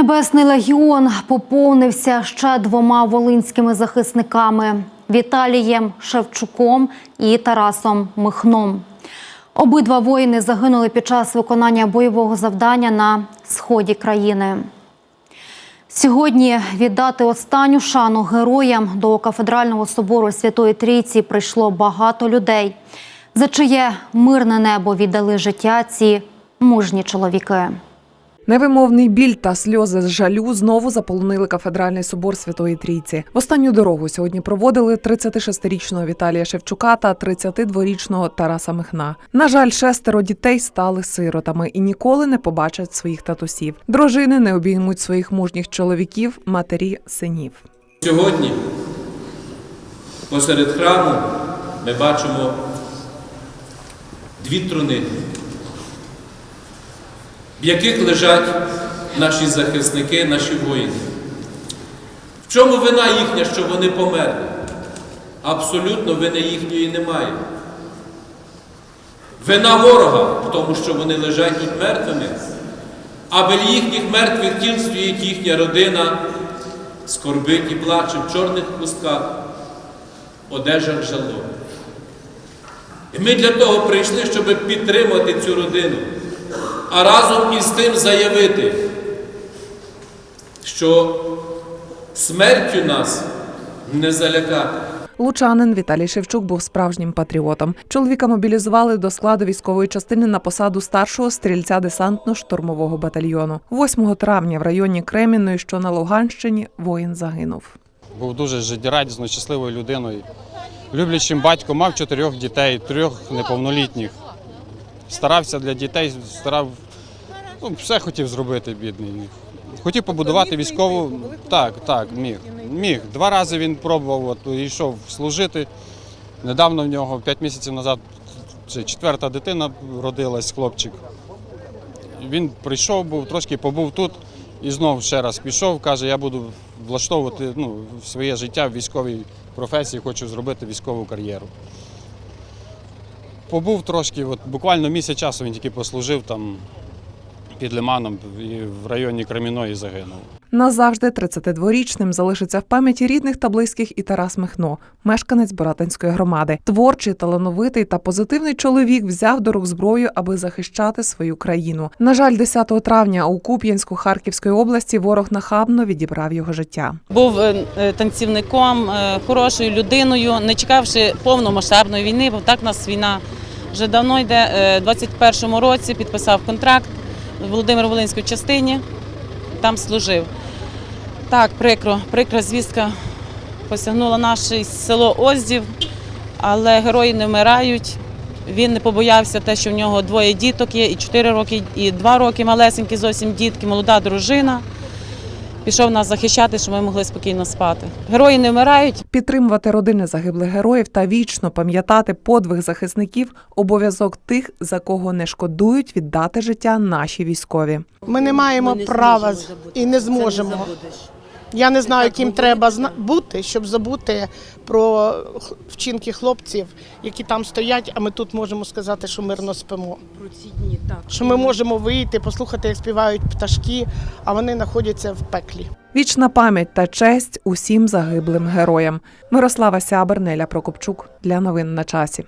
Небесний легіон поповнився ще двома волинськими захисниками Віталієм Шевчуком і Тарасом Михном. Обидва воїни загинули під час виконання бойового завдання на сході країни. Сьогодні віддати останню шану героям до кафедрального собору Святої Трійці прийшло багато людей, за чиє мирне небо віддали життя ці мужні чоловіки. Невимовний біль та сльози з жалю знову заполонили кафедральний собор Святої Трійці. В останню дорогу сьогодні проводили 36-річного Віталія Шевчука та 32-річного Тараса Михна. На жаль, шестеро дітей стали сиротами і ніколи не побачать своїх татусів. Дружини не обіймуть своїх мужніх чоловіків, матері синів. Сьогодні посеред храму ми бачимо дві труни, в яких лежать наші захисники, наші воїни. В чому вина їхня, що вони померли? Абсолютно вини їхньої немає. Вина ворога в тому, що вони лежать тут мертвими, а біля їхніх мертвих тіл стоїть їхня родина, скорбить і плаче в чорних хустках, одежах жало. І ми для того прийшли, щоб підтримати цю родину, а разом із тим заявити, що смертю нас не залякати. Лучанин Віталій Шевчук був справжнім патріотом. Чоловіка мобілізували до складу військової частини на посаду старшого стрільця десантно-штурмового батальйону. 8 травня в районі Кремінної, що на Луганщині, воїн загинув. Був дуже життєрадісною, щасливою людиною. Люблячим батьком мав чотирьох дітей, трьох неповнолітніх. Старався для дітей, старав, ну, все хотів зробити, бідний. Хотів побудувати військову. Так, так, міг. Міг. Два рази він пробував, от, йшов служити. Недавно в нього, п'ять місяців назад, чи четверта дитина родилась, хлопчик. Він прийшов, був, трошки побув тут і знов ще раз пішов, каже, я буду влаштовувати ну, своє життя в військовій професії, хочу зробити військову кар'єру. Побув трошки, от, буквально місяць часу він тільки послужив там під Лиманом і в районі Креміної загинув. Назавжди 32-річним залишиться в пам'яті рідних та близьких і Тарас Михно, мешканець Боратинської громади. Творчий, талановитий та позитивний чоловік взяв до рук зброю, аби захищати свою країну. На жаль, 10 травня у Куп'янську Харківської області ворог нахабно відібрав його життя. був е, е, танцівником, е, хорошою людиною, не чекавши повномасштабної війни, бо так нас війна вже давно йде. Е, У 21-му році підписав контракт в Володимир-Волинській частині, там служив. Так, прикро, прикра звістка посягнула наше село Оздів, але герої не вмирають. Він не побоявся те, що в нього двоє діток є, і 4 роки, і 2 роки малесенькі зовсім дітки, молода дружина. Пішов нас захищати, щоб ми могли спокійно спати. Герої не вмирають, Підтримувати родини загиблих героїв та вічно пам'ятати подвиг захисників обов'язок тих, за кого не шкодують віддати життя наші військові. Ми не маємо Ми не права забути. і не Це зможемо. Я не знаю, ким треба зна- бути, щоб забути про вчинки хлопців, які там стоять, а ми тут можемо сказати, що мирно спимо. Про ці дні, так. Що ми можемо вийти, послухати, як співають пташки, а вони знаходяться в пеклі. Вічна пам'ять та честь усім загиблим героям. Мирослава Сябер, Неля Прокопчук для новин на часі.